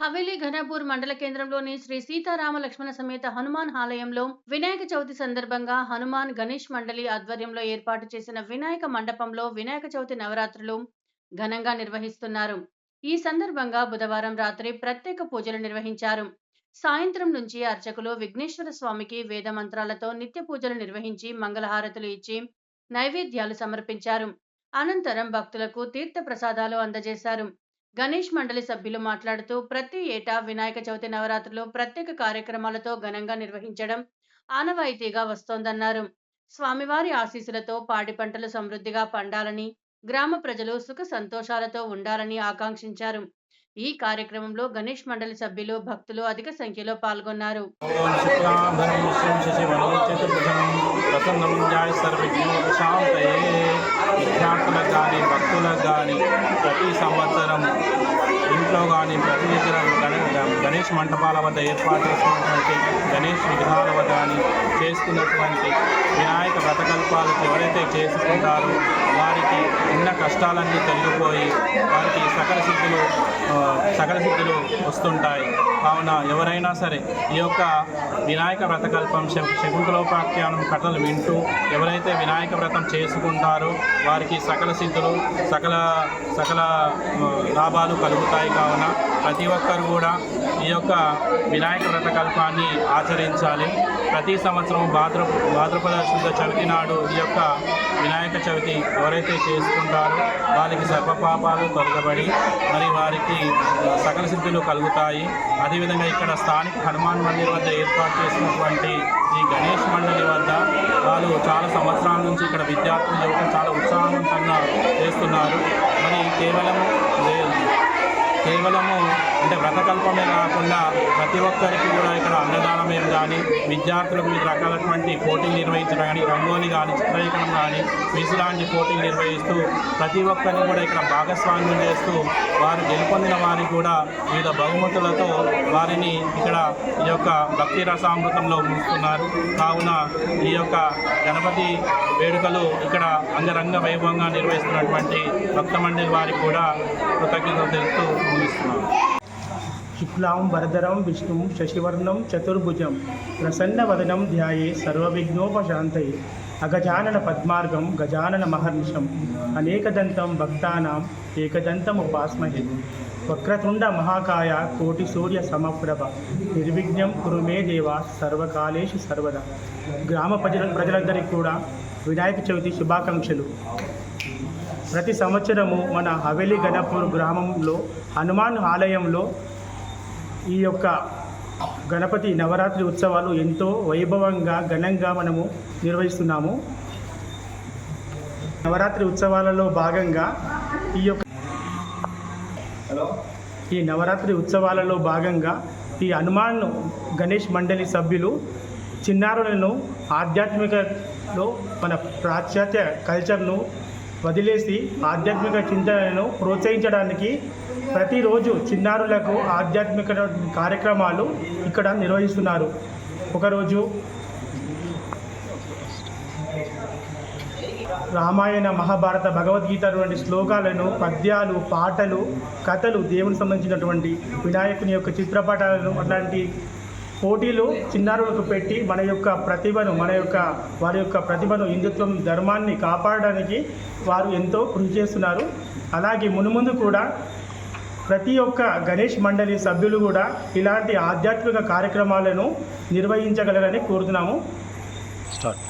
హవేలీ ఘనపూర్ మండల కేంద్రంలోని శ్రీ సీతారామ లక్ష్మణ సమేత హనుమాన్ ఆలయంలో వినాయక చవితి సందర్భంగా హనుమాన్ గణేష్ మండలి ఆధ్వర్యంలో ఏర్పాటు చేసిన వినాయక మండపంలో వినాయక చవితి నవరాత్రులు ఘనంగా నిర్వహిస్తున్నారు. ఈ సందర్భంగా బుధవారం రాత్రి ప్రత్యేక పూజలు నిర్వహించారు. సాయంత్రం నుంచి అర్చకులు విఘ్నేశ్వర స్వామికి వేద మంత్రాలతో నిత్య పూజలు నిర్వహించి మంగళహారతులు ఇచ్చి నైవేద్యాలు సమర్పించారు. అనంతరం భక్తులకు తీర్థ ప్రసాదాలు అందజేశారు. గణేష్ మండలి సభ్యులు మాట్లాడుతూ ప్రతి ఏటా వినాయక చవితి నవరాత్రులు ప్రత్యేక కార్యక్రమాలతో ఘనంగా నిర్వహించడం ఆనవాయితీగా వస్తోందన్నారు. స్వామివారి ఆశీస్సులతో పాడి పంటలు సమృద్ధిగా పండాలని గ్రామ ప్రజలు సుఖ సంతోషాలతో ఉండాలని ఆకాంక్షించారు. ఈ కార్యక్రమంలో గణేష్ మండలి సభ్యులు భక్తులు అధిక సంఖ్యలో పాల్గొన్నారు. ఓం శుక్లాంబరం విష్ణుం ప్రసన్నం విద్యార్థులకు కానీ భక్తులకు కానీ ప్రతి సంవత్సరం ఇంట్లో కానీ ప్రతి దగ్గర గణేష్ మంటపాల వద్ద ఏర్పాటు చేసినటువంటి గణేష్ విగ్రహాల వద్ద కానీ చేసుకున్నటువంటి వినాయక వ్రతకల్పాలకు ఎవరైతే చేసుకుంటారో వారికి ఉన్న కష్టాలన్నీ తొలగిపోయి వారికి సకల సిద్ధులు సకల సిద్ధులు వస్తుంటాయి. కావున ఎవరైనా సరే ఈ యొక్క వినాయక వ్రతకల్పం శకుంతలోపాఖ్యానం కథలు వింటూ ఎవరైతే వినాయక వ్రతం చేసుకుంటారో వారికి సకల సిద్ధులు సకల సకల లాభాలు కలుగుతాయి. కావున ప్రతి ఒక్కరు కూడా యొక్క వినాయక వ్రతకల్పాన్ని ఆచరించాలి. ప్రతి సంవత్సరం భాద్ర భాద్రపద శుద్ధ చవితి నాడు ఈ యొక్క వినాయక చవితి ఎవరైతే చేసుకుంటారో వారికి సర్వపాపాలు తొలగబడి మరి వారికి సకల సిద్ధులు కలుగుతాయి. అదేవిధంగా ఇక్కడ స్థానిక హనుమాన్ మందిర్ వద్ద ఏర్పాటు చేసినటువంటి ఈ గణేష్ మండలి వద్ద వాళ్ళు చాలా సంవత్సరాల నుంచి ఇక్కడ విద్యార్థులు యువకులు చాలా ఉత్సాహవంతంగా చేస్తున్నారు. మరి కేవలం కేవలము అంటే వ్రతకల్పమే కాకుండా ప్రతి ఒక్కరికి కూడా ఇక్కడ అన్నదానమే కానీ విద్యార్థులకు వివిధ రకాలటువంటి పోటీలు నిర్వహించడం కానీ రంగోలి కానీ చిత్రీకరణ కానీ క్విజ్ లాంటి పోటీలు నిర్వహిస్తూ ప్రతి ఒక్కరిని కూడా ఇక్కడ భాగస్వామ్యం చేస్తూ వారు గెలుపొందిన వారికి కూడా వివిధ బహుమతులతో వారిని ఇక్కడ ఈ యొక్క భక్తి రసామృతంలో ఉంచుతున్నారు. కావున ఈ యొక్క గణపతి వేడుకలు ఇక్కడ అంగరంగ వైభవంగా నిర్వహిస్తున్నటువంటి భక్త మండలి వారికి కూడా కృతజ్ఞతలు తెలుపుతూ ముగిస్తున్నాను. శుక్లాం వరదరం విష్ణుం శశివర్ణం చతుర్భుజం ప్రసన్నవదనం ధ్యాయే సర్వవిఘ్నోపశాంతయే. అగజానన పద్మార్గం గజానన మహర్నిషం అనేకదంతం భక్తానాం ఏకదంతం ఉపాస్మహే వక్రతుండ మహాకాయ కోటి సూర్య సమప్రభ నిర్విఘ్నం కురుమే దేవ సర్వకాలేషు సర్వదా. గ్రామ ప్రజల ప్రజలందరికీ కూడా వినాయక చవితి శుభాకాంక్షలు. ప్రతి సంవత్సరము మన హవేలి గణపూర్ గ్రామంలో హనుమాన్ ఆలయంలో ఈ యొక్క గణపతి నవరాత్రి ఉత్సవాలు ఎంతో వైభవంగా ఘనంగా మనము నిర్వహిస్తున్నాము. నవరాత్రి ఉత్సవాలలో భాగంగా ఈ యొక్క ఈ నవరాత్రి ఉత్సవాలలో భాగంగా ఈ హనుమాన్ గణేష్ మండలి సభ్యులు చిన్నారులను ఆధ్యాత్మికలో మన పాశ్చాత్య కల్చర్ను వదిలేసి ఆధ్యాత్మిక చింతనను ప్రోత్సహించడానికి ప్రతిరోజు చిన్నారులకు ఆధ్యాత్మిక కార్యక్రమాలు ఇక్కడ నిర్వహిస్తున్నారు. ఒకరోజు రామాయణ మహాభారత భగవద్గీత వంటి శ్లోకాలను పద్యాలు పాటలు కథలు దేవునికి సంబంధించినటువంటి వినాయకుని యొక్క చిత్రపటాలను అట్లాంటి పోటీలు చిన్నారులకు పెట్టి మన యొక్క ప్రతిభను మన యొక్క వారి యొక్క ప్రతిభను హిందుత్వం ధర్మాన్ని కాపాడడానికి వారు ఎంతో కృషి చేస్తున్నారు. అలాగే మునుముందు కూడా ప్రతి ఒక్క గణేష్ మండలి సభ్యులు కూడా ఇలాంటి ఆధ్యాత్మిక కార్యక్రమాలను నిర్వహించగలరని కోరుతున్నాము. స్టార్ట్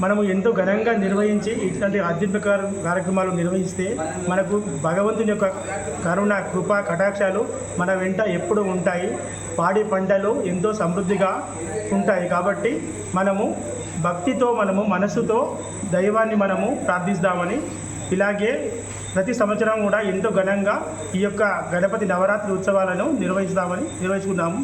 మనము ఎంతో ఘనంగా నిర్వహించి ఇట్లాంటి ఆధ్యాత్మిక కార్యక్రమాలు నిర్వహిస్తే మనకు భగవంతుని యొక్క కరుణ కృప కటాక్షాలు మన వెంట ఎప్పుడు ఉంటాయి. పాడి పంటలు ఎంతో సమృద్ధిగా ఉంటాయి కాబట్టి మనము భక్తితో మనము మనసుతో దైవాన్ని మనము ప్రార్థిస్తామని ఇలాగే ప్రతి సంవత్సరం కూడా ఎంతో ఘనంగా ఈ యొక్క గణపతి నవరాత్రి ఉత్సవాలను నిర్వహిస్తామని నిర్వహించుకున్నాము